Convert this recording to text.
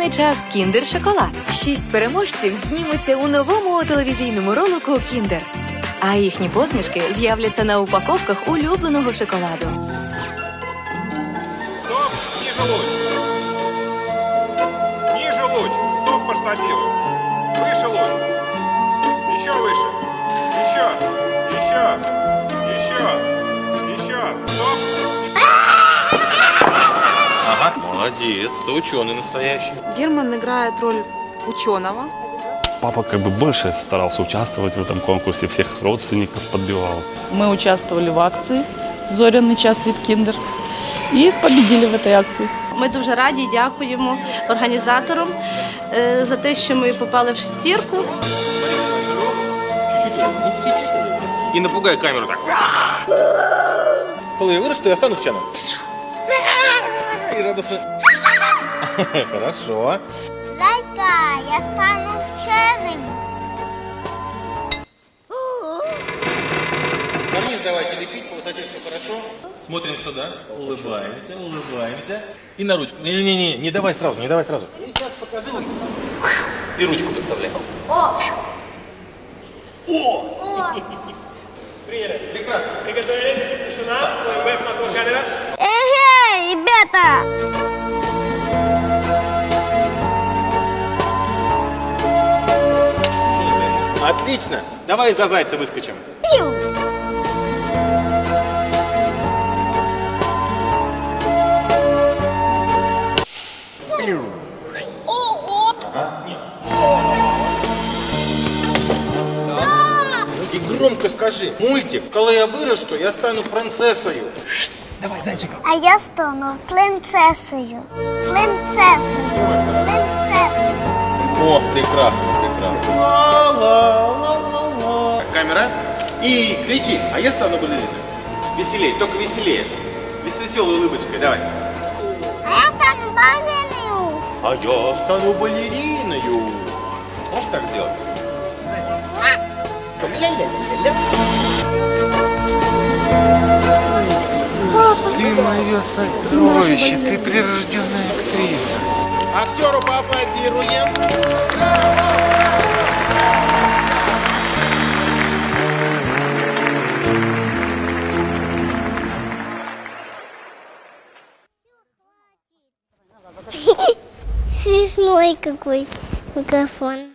Зоряний час Кіндер Шоколад. Шість переможців знімуться у новому телевізійному ролику Кіндер. А їхні посмішки з'являться на упаковках улюбленого шоколаду. Стоп, ниже луч. Ниже луч. Стоп по штативу. Еще выше. молодец, ты ученый настоящий. Герман играет роль ученого. Папа как бы больше старался участвовать в этом конкурсе, всех родственников подбивал. Мы участвовали в акции «Зоряний час від Кіндер» і победили в этой акции. Ми дуже раді, і дякуємо організаторам е, за те, що ми попали в шестірку. И напугай камеру так. Коли я вырасту, я стану вченым. Радостно. Хорошо. Зайка, я стану вченим. Карниз давайте лепить, по высоте все хорошо. Смотрим сюда, улыбаемся, улыбаемся. И на ручку. Не-не-не, не давай сразу, не давай сразу. Сейчас покажи. И ручку подставляй. О! О! Прекрасно. Эгей, ребята! Отлично. Давай за зайца выскочим. Пиу! И громко скажи. Мультик. Коли я вырасту, я стану принцессою. А я стану принцесою. Принцесою. Принцесою. О, прекрасно, прекрасно. Ла-ла-ла-ла-ла. Камера. И кричи, а я стану балериной. Веселее, только веселее. Без веселой улыбочкой, давай. А я стану балериною. А я стану балериною. Можешь так сделать? Ты мое сокровище, ты прирожденная актриса. Актеру поаплодируем. Смешной какой микрофон.